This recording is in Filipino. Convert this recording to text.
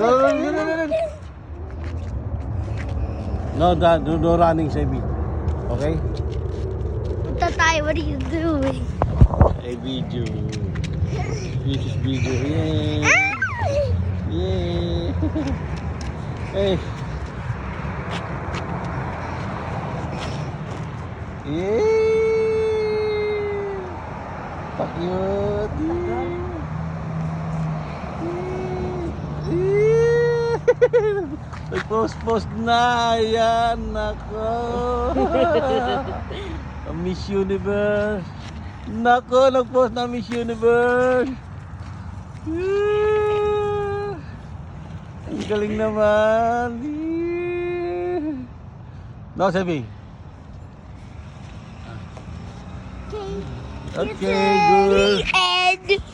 Go, go, go, go, go, go. No, da, no, no running, Sebi. Okay? Punta tayo, what are you doing? Hey, video. This is video. Yay! Yay! hey! Yay! Pakyut! Nag-post-post na! Ayan! Nako! Miss Universe! Nako! Nag-post na Miss Universe! Yeah! Ang galing naman! Yeah! No, sabi. Okay. Okay, good. And